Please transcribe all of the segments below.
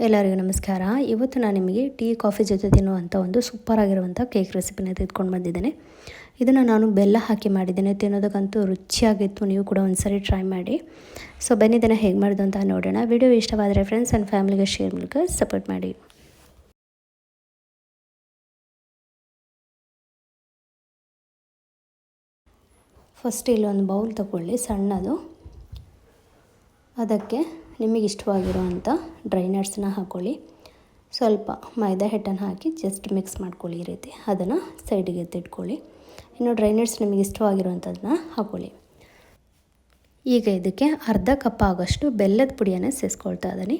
ಎಲ್ಲರಿಗೂ ನಮಸ್ಕಾರ. ಇವತ್ತು ನಾನು ನಿಮಗೆ ಟೀ, ಕಾಫಿ ಜೊತೆ ತಿನ್ನುವಂಥ ಒಂದು ಸೂಪರ್ ಆಗಿರುವಂಥ ಕೇಕ್ ರೆಸಿಪಿನ ತೆಗೆದುಕೊಂಡು ಬಂದಿದ್ದೇನೆ. ಇದನ್ನು ನಾನು ಬೆಲ್ಲ ಹಾಕಿ ಮಾಡಿದ್ದೇನೆ. ತಿನ್ನೋದಕ್ಕಂತೂ ರುಚಿಯಾಗಿತ್ತು. ನೀವು ಕೂಡ ಒಂದ್ಸರಿ ಟ್ರೈ ಮಾಡಿ. ಸೊ ಬನ್ನಿ ಹೇಗೆ ಮಾಡೋದು ಅಂತ ನೋಡೋಣ. ವಿಡಿಯೋ ಇಷ್ಟವಾದರೆ ಫ್ರೆಂಡ್ಸ್ ಆ್ಯಂಡ್ ಫ್ಯಾಮಿಲಿಗೆ ಶೇರ್ ಮೂಲಕ ಸಪೋರ್ಟ್ ಮಾಡಿ. ಫಸ್ಟ್ ಇಲ್ಲೊಂದು ಬೌಲ್ ತಗೊಳ್ಳಿ ಸಣ್ಣದು. ಅದಕ್ಕೆ ನಿಮಗೆ ಇಷ್ಟವಾಗಿರುವಂಥ ಡ್ರೈ ನಟ್ಸ್ನ ಹಾಕ್ಕೊಳ್ಳಿ ಸ್ವಲ್ಪ ಮೈದಾ ಹಿಟ್ಟನ್ನು ಹಾಕಿ ಜಸ್ಟ್ ಮಿಕ್ಸ್ ಮಾಡ್ಕೊಳ್ಳಿ ಈ ರೀತಿ. ಅದನ್ನು ಸೈಡಿಗೆ ಎತ್ತಿಟ್ಕೊಳ್ಳಿ. ಇನ್ನು ಡ್ರೈ ನಟ್ಸ್ ನಿಮಗೆ ಇಷ್ಟವಾಗಿರುವಂಥದ್ದನ್ನ ಹಾಕ್ಕೊಳ್ಳಿ ಈಗ ಇದಕ್ಕೆ ಅರ್ಧ ಕಪ್ ಆಗೋಷ್ಟು ಬೆಲ್ಲದ ಪುಡಿಯನ್ನು ಸೇರಿಸ್ಕೊಳ್ತಾ ಇದ್ದೀನಿ.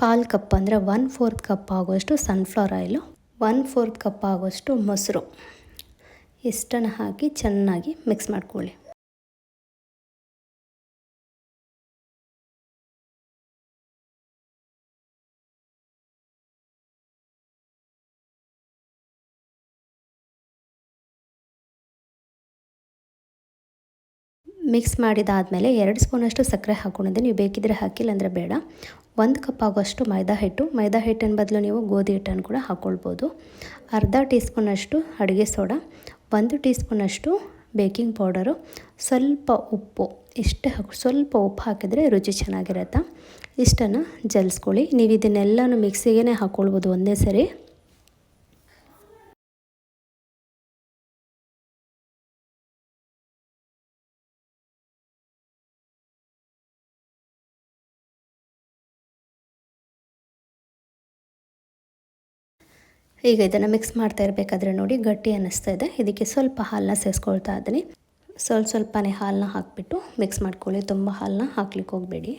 ಕಾಲು ಕಪ್ ಅಂದರೆ ಒನ್ ಫೋರ್ತ್ ಕಪ್ ಆಗೋಷ್ಟು sunflower oil one fourth cup ಆಗೋಷ್ಟು ಮೊಸರು. ಇಷ್ಟನ್ನು ಹಾಕಿ ಚೆನ್ನಾಗಿ ಮಿಕ್ಸ್ ಮಾಡ್ಕೊಳ್ಳಿ. ಮಿಕ್ಸ್ ಮಾಡಿದಾದಮೇಲೆ ಎರಡು ಸ್ಪೂನಷ್ಟು ಸಕ್ಕರೆ ಹಾಕೊಂಡಿದ್ದೆ ನೀವು ಬೇಕಿದ್ರೆ ಹಾಕಿಲ್ಲ ಅಂದರೆ ಬೇಡ. ಒಂದು ಕಪ್ ಆಗೋಷ್ಟು ಮೈದಾ ಹಿಟ್ಟು. ಮೈದಾ ಹಿಟ್ಟಿನ ಬದಲು ನೀವು ಗೋಧಿ ಹಿಟ್ಟನ್ನು ಕೂಡ ಹಾಕ್ಕೊಳ್ಬೋದು ಅರ್ಧ ಟೀ ಸ್ಪೂನಷ್ಟು ಅಡುಗೆ ಸೋಡಾ. ಒಂದು ಟೀ ಸ್ಪೂನಷ್ಟು ಬೇಕಿಂಗ್ ಪೌಡರು. ಸ್ವಲ್ಪ ಉಪ್ಪು. ಇಷ್ಟೇ ಹಾಕಿ, ಸ್ವಲ್ಪ ಉಪ್ಪು ಹಾಕಿದರೆ ರುಚಿ ಚೆನ್ನಾಗಿರುತ್ತೆ? ಇಷ್ಟನ್ನು ಜಲ್ಸ್ಕೊಳ್ಳಿ. ನೀವು ಇದನ್ನೆಲ್ಲನೂ ಮಿಕ್ಸಿಗೆ ಹಾಕ್ಕೊಳ್ಬೋದು ಒಂದೇ ಸರಿ. ಈಗ ಇದನ್ನು ಮಿಕ್ಸ್ ಮಾಡ್ತಾ ಇರಬೇಕಾದ್ರೆ ನೋಡಿ ಗಟ್ಟಿ ಅನ್ನಿಸ್ತಾ ಇದೆ. ಇದಕ್ಕೆ ಸ್ವಲ್ಪ ಹಾಲನ್ನ ಸೇರಿಸ್ಕೊಳ್ತಾ ಇದ್ದೀನಿ. ಸ್ವಲ್ಪ ಸ್ವಲ್ಪನೇ ಹಾಲನ್ನ ಹಾಕಿಬಿಟ್ಟು ಮಿಕ್ಸ್ ಮಾಡ್ಕೊಳ್ಳಿ. ತುಂಬ ಹಾಲನ್ನ ಹಾಕ್ಲಿಕ್ಕೆ ಹೋಗಬೇಡಿ.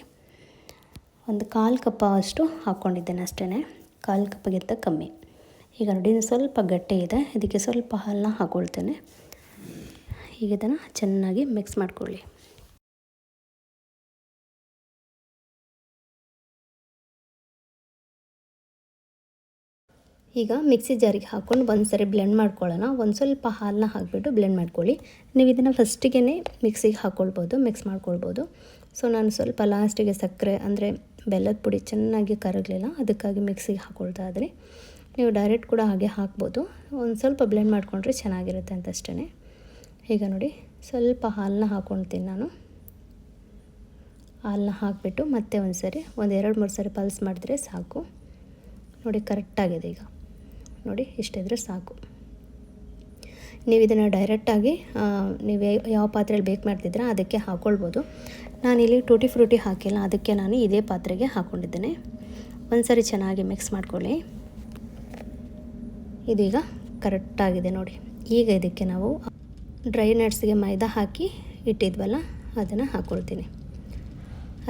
ಒಂದು ಕಾಲು ಕಪ್ಪ ಅಷ್ಟು ಹಾಕ್ಕೊಂಡಿದ್ದೇನೆ ಅಷ್ಟೇ ಕಾಲು ಕಪ್ಪಗಿಂತ ಕಮ್ಮಿ. ಈಗ ನೋಡಿ ಸ್ವಲ್ಪ ಗಟ್ಟಿ ಇದೆ. ಇದಕ್ಕೆ ಸ್ವಲ್ಪ ಹಾಲನ್ನ ಹಾಕ್ಕೊಳ್ತೇನೆ. ಈಗ ಇದನ್ನು ಚೆನ್ನಾಗಿ ಮಿಕ್ಸ್ ಮಾಡ್ಕೊಳ್ಳಿ. ಈಗ ಮಿಕ್ಸಿ ಜಾರಿಗೆ ಹಾಕ್ಕೊಂಡು ಒಂದು ಸರಿ ಬ್ಲೆಂಡ್ ಮಾಡ್ಕೊಳ್ಳೋಣ. ಒಂದು ಸ್ವಲ್ಪ ಹಾಲನ್ನ ಹಾಕಿಬಿಟ್ಟು ಬ್ಲೆಂಡ್ ಮಾಡ್ಕೊಳ್ಳಿ. ನೀವು ಇದನ್ನು ಫಸ್ಟಿಗೆ ಮಿಕ್ಸಿಗೆ ಹಾಕ್ಕೊಳ್ಬೋದು ಮಿಕ್ಸ್ ಮಾಡ್ಕೊಳ್ಬೋದು. ಸೊ ನಾನು ಸ್ವಲ್ಪ ಲಾಸ್ಟಿಗೆ ಸಕ್ಕರೆ, ಅಂದರೆ ಬೆಲ್ಲದ ಪುಡಿ ಚೆನ್ನಾಗಿ ಕರಗಲಿಲ್ಲ, ಅದಕ್ಕಾಗಿ ಮಿಕ್ಸಿಗೆ ಹಾಕ್ಕೊಳ್ತಾ ಇದ್ರಿ ನೀವು ಡೈರೆಕ್ಟ್ ಕೂಡ ಹಾಗೆ ಹಾಕ್ಬೋದು. ಒಂದು ಸ್ವಲ್ಪ ಬ್ಲೆಂಡ್ ಮಾಡಿಕೊಂಡ್ರೆ ಚೆನ್ನಾಗಿರುತ್ತೆ ಅಂತ ಅಷ್ಟೇ ಈಗ ನೋಡಿ, ಸ್ವಲ್ಪ ಹಾಲನ್ನ ಹಾಕ್ಕೊಳ್ತೀನಿ ನಾನು. ಹಾಲನ್ನ ಹಾಕಿಬಿಟ್ಟು ಮತ್ತೆ ಒಂದು ಸರಿ ಒಂದು ಎರಡು ಮೂರು ಸರಿ ಪಲ್ಸ್ ಮಾಡಿದ್ರೆ ಸಾಕು. ನೋಡಿ ಕರೆಕ್ಟಾಗಿದೆ ಈಗ. ನೋಡಿ ಇಷ್ಟಿದ್ರೆ ಸಾಕು. ನೀವು ಇದನ್ನು ಡೈರೆಕ್ಟಾಗಿ ನೀವು ಯಾವ ಪಾತ್ರೆಯಲ್ಲಿ ಬೇಕು ಮಾಡ್ತಿದ್ರೆ ಅದಕ್ಕೆ ಹಾಕ್ಕೊಳ್ಬೋದು ನಾನಿಲ್ಲಿ ಟೂಟಿ ಫ್ರೂಟಿ ಹಾಕಿಲ್ಲ, ಅದಕ್ಕೆ ನಾನು ಇದೇ ಪಾತ್ರೆಗೆ ಹಾಕ್ಕೊಂಡಿದ್ದೇನೆ ಒಂದು ಸರಿ ಚೆನ್ನಾಗಿ ಮಿಕ್ಸ್ ಮಾಡ್ಕೊಳ್ಳಿ. ಇದೀಗ ಕರೆಕ್ಟಾಗಿದೆ ನೋಡಿ. ಈಗ ಇದಕ್ಕೆ ನಾವು ಡ್ರೈ ನಟ್ಸ್ಗೆ ಮೈದಾ ಹಾಕಿ ಇಟ್ಟಿದ್ವಲ್ಲ, ಅದನ್ನು ಹಾಕ್ಕೊಳ್ತೀನಿ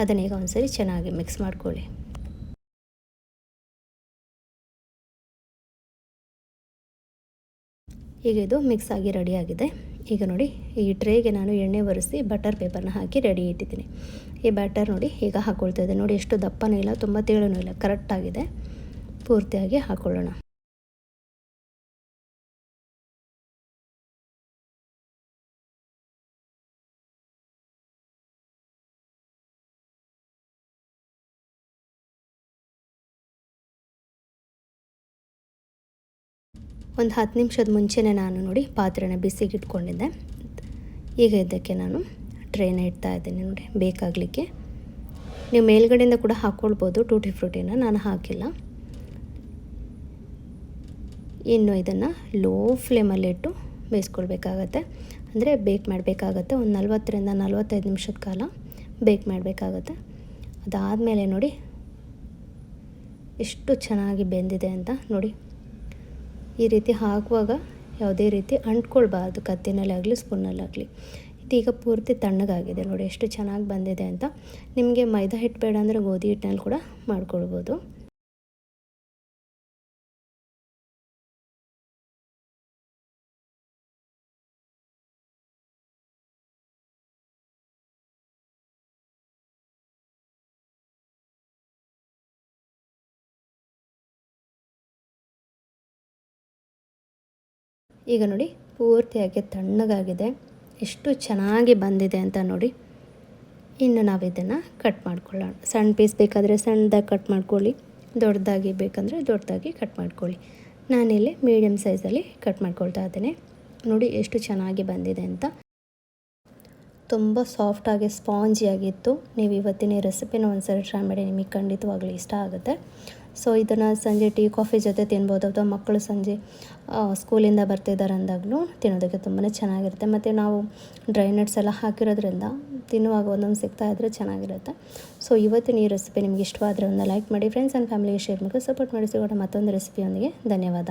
ಅದನ್ನೀಗ ಒಂದು ಸರಿ ಚೆನ್ನಾಗಿ ಮಿಕ್ಸ್ ಮಾಡ್ಕೊಳ್ಳಿ. ಈಗ ಇದು ಮಿಕ್ಸ್ ಆಗಿ ರೆಡಿಯಾಗಿದೆ ಈಗ ನೋಡಿ, ಈ ಟ್ರೇಗೆ ನಾನು ಎಣ್ಣೆ ಒರೆಸಿ ಬಟರ್ ಪೇಪರ್ನ ಹಾಕಿ ರೆಡಿ ಇಟ್ಟಿದ್ದೀನಿ. ಈ ಬ್ಯಾಟರ್ ನೋಡಿ ಈಗ ಹಾಕ್ಕೊಳ್ತಾ ಇದೆ. ನೋಡಿ, ಎಷ್ಟು ದಪ್ಪನೂ ಇಲ್ಲ, ತುಂಬ ತೇಳನೂ ಇಲ್ಲ ಕರೆಕ್ಟಾಗಿದೆ ಪೂರ್ತಿಯಾಗಿ ಹಾಕ್ಕೊಳ್ಳೋಣ ಒಂದು ಹತ್ತು ನಿಮಿಷದ ಮುಂಚೆನೇ ನಾನು ನೋಡಿ ಪಾತ್ರೆನ ಬಿಸಿಗೆ ಇಟ್ಕೊಂಡಿದ್ದೆ ಈಗ ಇದಕ್ಕೆ ನಾನು ಟ್ರೈನ ಇಡ್ತಾ ಇದ್ದೀನಿ ನೋಡಿ, ಬೇಕಾಗಲಿಕ್ಕೆ. ನೀವು ಮೇಲ್ಗಡೆಯಿಂದ ಕೂಡ ಹಾಕ್ಕೊಳ್ಬೋದು ಟೂಟಿ ಫ್ರೂಟಿನ ನಾನು ಹಾಕಿಲ್ಲ. ಇನ್ನು ಇದನ್ನು ಲೋ ಫ್ಲೇಮಲ್ಲಿಟ್ಟು ಬೇಯಿಸ್ಕೊಳ್ಬೇಕಾಗತ್ತೆ. ಅಂದರೆ ಬೇಕ್ ಮಾಡಬೇಕಾಗತ್ತೆ, ಒಂದು ನಲ್ವತ್ತರಿಂದ ನಲ್ವತ್ತೈದು ನಿಮಿಷದ ಕಾಲ ಬೇಕ್ ಮಾಡಬೇಕಾಗತ್ತೆ. ಅದಾದಮೇಲೆ ನೋಡಿ, ಎಷ್ಟು ಚೆನ್ನಾಗಿ ಬೆಂದಿದೆ ಅಂತ ನೋಡಿ. ಈ ರೀತಿ ಹಾಕುವಾಗ ಯಾವುದೇ ರೀತಿ ಅಂಟ್ಕೊಳ್ಬಾರ್ದು, ಕತ್ತಿನಲ್ಲಾಗಲಿ, ಸ್ಪೂನಲ್ಲಾಗಲಿ. ಇದೀಗ ಪೂರ್ತಿ ತಣ್ಣಗಾಗಿದೆ ನೋಡಿ, ಎಷ್ಟು ಚೆನ್ನಾಗಿ ಬಂದಿದೆ ಅಂತ. ನಿಮಗೆ ಮೈದಾ ಹಿಟ್ಟು ಬೇಡ ಅಂದರೆ ಗೋಧಿ ಹಿಟ್ಟಿನಲ್ಲಿ ಕೂಡ ಮಾಡ್ಕೊಳ್ಬೋದು. ಈಗ ನೋಡಿ, ಪೂರ್ತಿಯಾಗಿ ತಣ್ಣಗಾಗಿದೆ. ಎಷ್ಟು ಚೆನ್ನಾಗಿ ಬಂದಿದೆ ಅಂತ ನೋಡಿ. ಇನ್ನು ನಾವು ಇದನ್ನು ಕಟ್ ಮಾಡ್ಕೊಳ್ಳೋಣ. ಸಣ್ಣ ಪೀಸ್ ಬೇಕಾದರೆ ಸಣ್ಣದಾಗಿ ಕಟ್ ಮಾಡ್ಕೊಳ್ಳಿ, ದೊಡ್ಡದಾಗಿ ಬೇಕಂದರೆ ದೊಡ್ಡದಾಗಿ ಕಟ್ ಮಾಡ್ಕೊಳ್ಳಿ. ನಾನಿಲ್ಲಿ ಮೀಡಿಯಮ್ ಸೈಜಲ್ಲಿ ಕಟ್ ಮಾಡ್ಕೊಳ್ತಾ ಇದ್ದೇನೆ. ನೋಡಿ ಎಷ್ಟು ಚೆನ್ನಾಗಿ ಬಂದಿದೆ ಅಂತ. ತುಂಬ ಸಾಫ್ಟಾಗಿ ಸ್ಪಾಂಜಿಯಾಗಿತ್ತು ನೀವು ಇವತ್ತಿನ ರೆಸಿಪಿನ ಒಂದು ಒಂದ್ಸರಿ ಟ್ರೈ ಮಾಡಿ, ನಿಮಗೆ ಖಂಡಿತವಾಗ್ಲೂ ಇಷ್ಟ ಆಗುತ್ತೆ. ಸೊ ಇದನ್ನು ಸಂಜೆ ಟೀ, ಕಾಫಿ ಜೊತೆ ತಿನ್ಬೋದು ಅಥವಾ ಮಕ್ಕಳು ಸಂಜೆ ಸ್ಕೂಲಿಂದ ಬರ್ತಿದ್ದಾರೆ ಅಂದಾಗಲೂ ತಿನ್ನೋದಕ್ಕೆ ತುಂಬಾ ಚೆನ್ನಾಗಿರುತ್ತೆ. ಮತ್ತು ನಾವು ಡ್ರೈ ನಟ್ಸ್ ಎಲ್ಲ ಹಾಕಿರೋದ್ರಿಂದ ತಿನ್ನುವಾಗ ಒಂದೊಂದು ಸಿಗ್ತಾ ಇದ್ದರೆ ಚೆನ್ನಾಗಿರುತ್ತೆ. ಸೊ ಇವತ್ತಿನ ಈ ರೆಸಿಪಿ ನಿಮ್ಗೆ ಇಷ್ಟವಾದರೆ ಒಂದು ಲೈಕ್ ಮಾಡಿ ಫ್ರೆಂಡ್ಸ್ ಆ್ಯಂಡ್ ಫ್ಯಾಮಿಲಿಗೆ ಶೇರ್ ಮಾಡಿ ಸಪೋರ್ಟ್ ಮಾಡಿ. ಮತ್ತೊಂದು ರೆಸಿಪಿಯೊಂದಿಗೆ ಧನ್ಯವಾದ.